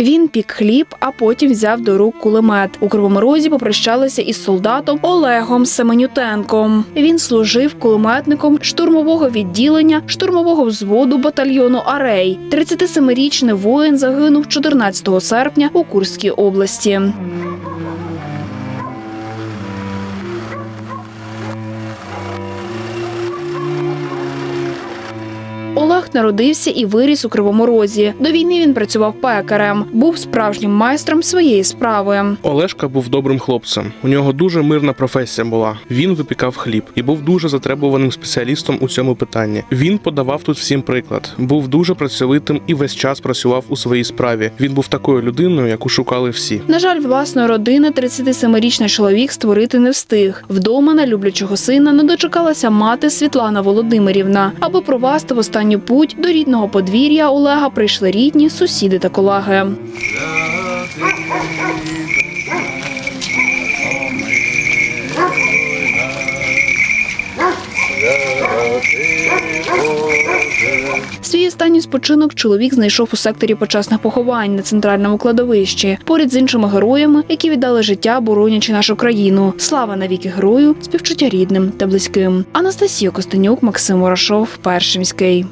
Він пік хліб, а потім взяв до рук кулемет. У Кривому Розі попрощалися із солдатом Олегом Семенютенком. Він служив кулеметником штурмового відділення штурмового взводу батальйону Арей. 37-річний воїн загинув 14 серпня у Курській області. Олег народився і виріс у Кривому Розі. До війни він працював пекарем, був справжнім майстром своєї справи. Олешка був добрим хлопцем. У нього дуже мирна професія була. Він випікав хліб і був дуже затребуваним спеціалістом у цьому питанні. Він подавав тут всім приклад. Був дуже працьовитим і весь час працював у своїй справі. Він був такою людиною, яку шукали всі. На жаль, власної родини 37-річний чоловік створити не встиг. Вдома на люблячого сина не дочекалася мати Світлана Володимирівна. Аби провести в останню путь до рідного подвір'я Олега прийшли рідні, сусіди та колеги. Свій останній спочинок чоловік знайшов у секторі почесних поховань на центральному кладовищі, поряд з іншими героями, які віддали життя, боронячи нашу країну. Слава навіки герою, співчуття рідним та близьким. Анастасія Костенюк, Максим Ворошов, Першимський.